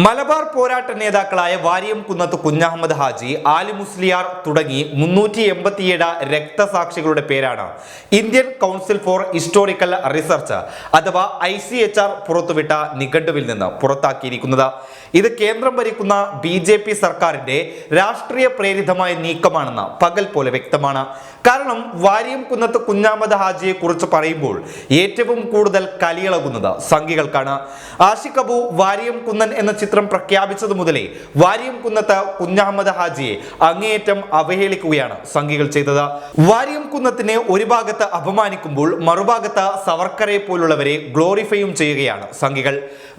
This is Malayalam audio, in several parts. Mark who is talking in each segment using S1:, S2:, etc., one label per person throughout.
S1: മലബാർ പോരാട്ട നേതാക്കളായ വാര്യം കുന്നത്ത് കുഞ്ഞഹമ്മദ് ഹാജി ആലി മുസ്ലിയാർ തുടങ്ങി മുന്നൂറ്റി എൺപത്തിയേഴ് രക്തസാക്ഷികളുടെ പേരാണ്. Indian council for historical research അഥവാ ഐ സി എച്ച് ആർ പുറത്തുവിട്ട നിഘണ്ടുവിൽ നിന്ന് പുറത്താക്കിയിരിക്കുന്നത്. ഇത് കേന്ദ്രം ഭരിക്കുന്ന ബി ജെ പി സർക്കാരിന്റെ രാഷ്ട്രീയ പ്രേരിതമായ നീക്കമാണെന്ന് പകൽ പോലെ വ്യക്തമാണ്. കാരണം വാര്യം കുന്നത്ത് കുഞ്ഞഹമ്മദ് ഹാജിയെ കുറിച്ച് പറയുമ്പോൾ ഏറ്റവും കൂടുതൽ കലിയിളകുന്നത് സംഘികൾക്കാണ്. ആഷിഖ് അബു വാരിയം കുന്നൻ എന്ന ചിത്രം പ്രഖ്യാപിച്ചത് മുതലേ വാര്യം കുന്നത്ത് കുഞ്ഞഹമ്മദ് ഹാജിയെ അങ്ങേയറ്റം അവഹേളിക്കുകയാണ് സംഘികൾ ചെയ്തത്. വാര്യം കുന്നത്തിനെ ഒരു ഭാഗത്ത് അപമാനിക്കുമ്പോൾ മറുഭാഗത്ത് സവർക്കറെ പോലുള്ളവരെ ഗ്ലോറിഫൈയും ചെയ്യുകയാണ് സംഘികൾ.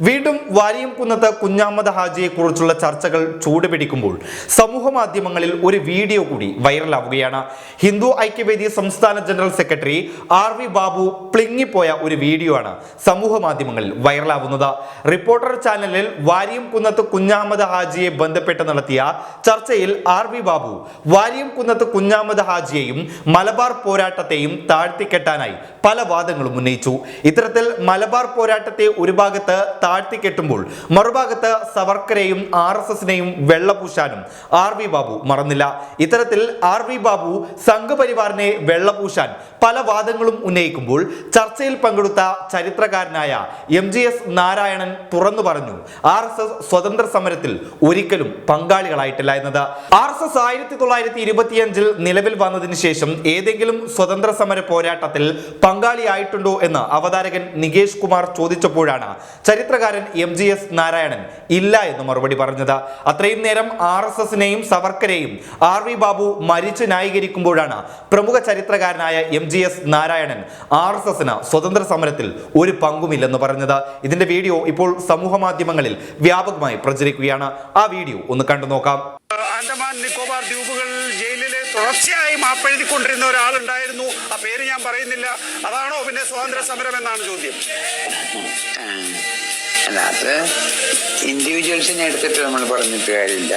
S1: വീണ്ടും വാര്യം കുന്നത്ത് കുഞ്ഞഹമ്മദ് ഹാജിയെ കുറിച്ചുള്ള ചർച്ചകൾ ചൂടുപിടിക്കുമ്പോൾ സമൂഹ മാധ്യമങ്ങളിൽ ഒരു വീഡിയോ കൂടി വൈറലാവുകയാണ്. ഹിന്ദു ഐക്യവേദി സംസ്ഥാന general secretary R V Babu പ്ലിങ്ങിപ്പോയ ഒരു വീഡിയോ ആണ് സമൂഹ മാധ്യമങ്ങളിൽ വൈറലാവുന്നത്. റിപ്പോർട്ടർ ചാനലിൽ വാരിയം കുന്നത്ത് കുഞ്ഞാമത് ഹാജിയെ ബന്ധപ്പെട്ട് നടത്തിയ ചർച്ചയിൽ ആർ വി ബാബു വാരിയംകുന്നത്ത് കുഞ്ഞാമത് ഹാജിയെയും മലബാർ പോരാട്ടത്തെയും താഴ്ത്തിക്കെട്ടാനായി പല വാദങ്ങളും ഉന്നയിച്ചു. ഇത്തരത്തിൽ മലബാർ പോരാട്ടത്തെ ഒരു ഭാഗത്ത് താഴ്ത്തിക്കെട്ടുമ്പോൾ മറുഭാഗത്ത് സവർക്കരെയും ആർ എസ് എസിനെയും വെള്ളപൂശാനും ആർ വി ബാബു മറന്നില്ല. ഇത്തരത്തിൽ ആർ വി ബാബു സംഘപരിവാറിനെ വെള്ളപൂശാൻ പല വാദങ്ങളും ഉന്നയിക്കുമ്പോൾ ചർച്ചയിൽ പങ്കെടുത്ത ചരിത്രകാരനായ എം ജി എസ് നാരായണൻ തുറന്നു പറഞ്ഞു. ആർ എസ് സ്വതന്ത്ര സമരത്തിൽ ഒരിക്കലും പങ്കാളികളായിട്ടില്ല എന്നത്. ആർ എസ് എസ് ആയിരത്തി തൊള്ളായിരത്തി ഇരുപത്തിയഞ്ചിൽ നിലവിൽ വന്നതിന് ശേഷം ഏതെങ്കിലും സ്വതന്ത്ര സമര പോരാട്ടത്തിൽ പങ്കാളിയായിട്ടുണ്ടോ എന്ന് അവതാരകൻ നികേഷ് കുമാർ ചോദിച്ചപ്പോഴാണ് ചരിത്രകാരൻ എം ജി എസ് നാരായണൻ ഇല്ല എന്ന് മറുപടി പറഞ്ഞത്. അത്രയും നേരം ആർ എസ് എസിനെയും സവർക്കരെയും ആർ വി ബാബു മരിച്ച് ന്യായീകരിക്കുമ്പോഴാണ് പ്രമുഖ ചരിത്രകാരനായ M G S Narayanan R S എസിന് സ്വതന്ത്ര സമരത്തിൽ ഒരു പങ്കുമില്ലെന്ന് പറഞ്ഞത്. ഇതിന്റെ വീഡിയോ ഇപ്പോൾ സമൂഹ മാധ്യമങ്ങളിൽ വ്യാപകമായി പ്രചരിക്കുകയാണ്. ആ വീഡിയോ ഒന്ന് കണ്ടു നോക്കാം.
S2: ആൻഡമാൻ നിക്കോബാർ ദ്വീപുകൾ ജയിലിൽ തുടർച്ചയായി മാപ്പെഴുതിക്കൊണ്ടിരുന്ന ഒരാളുണ്ടായിരുന്നു. ആ പേര് ഞാൻ പറയുന്നില്ല. അതാണോ പിന്നെ സ്വാതന്ത്ര്യ സമരം എന്നാണ് ചോദ്യം.
S3: അല്ലാതെ അല്ല അത് ഇൻഡിവിജ്വൽസിനെ എടുത്തിട്ട് നമ്മൾ പറഞ്ഞിട്ട് കാര്യമില്ല.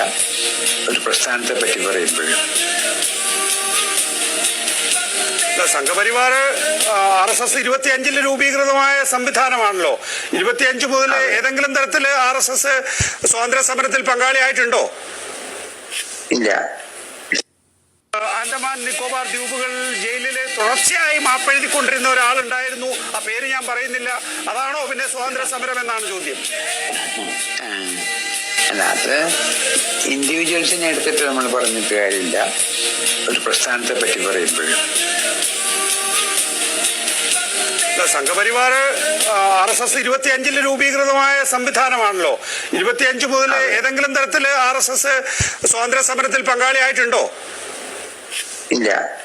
S3: ഒരു പ്രസ്ഥാനത്തെ പറ്റി പറയുമ്പോഴും.
S2: സംഘപരിവാർ ആർ എസ് എസ് ഇരുപത്തി അഞ്ചിൽ രൂപീകൃതമായ സംവിധാനമാണല്ലോ. ഇരുപത്തിയഞ്ച് മുതൽ ഏതെങ്കിലും തരത്തിൽ ആർ എസ് എസ് സ്വാതന്ത്ര്യ സമരത്തിൽ പങ്കാളിയായിട്ടുണ്ടോ?
S3: ഇല്ല.
S2: ആൻഡമാൻ നിക്കോബാർ ദ്വീപുകൾ ജയിലിൽ തുടർച്ചയായി മാപ്പെഴുതിക്കൊണ്ടിരുന്ന ഒരാളുണ്ടായിരുന്നു. ആ പേര് ഞാൻ പറയുന്നില്ല. അതാണോ പിന്നെ സ്വാതന്ത്ര്യ സമരം എന്നാണ് ചോദ്യം
S3: ആ. ഇൻഡിവിജ്വൽസിനെ എടുത്തിട്ട് നമ്മൾ പറഞ്ഞിട്ട് കാര്യമില്ല. ഒരു പ്രസ്ഥാനത്തെ പറ്റി പറയുമ്പോഴും.
S2: സംഘപരിവാർ ആർ എസ് എസ് ഇരുപത്തി അഞ്ചിൽ രൂപീകൃതമായ സംവിധാനമാണല്ലോ. ഇരുപത്തിയഞ്ച് മുതൽ ഏതെങ്കിലും തരത്തിൽ ആർ എസ് എസ് സ്വാതന്ത്ര്യ സമരത്തിൽ പങ്കാളിയായിട്ടുണ്ടോ?
S3: ഇല്ല.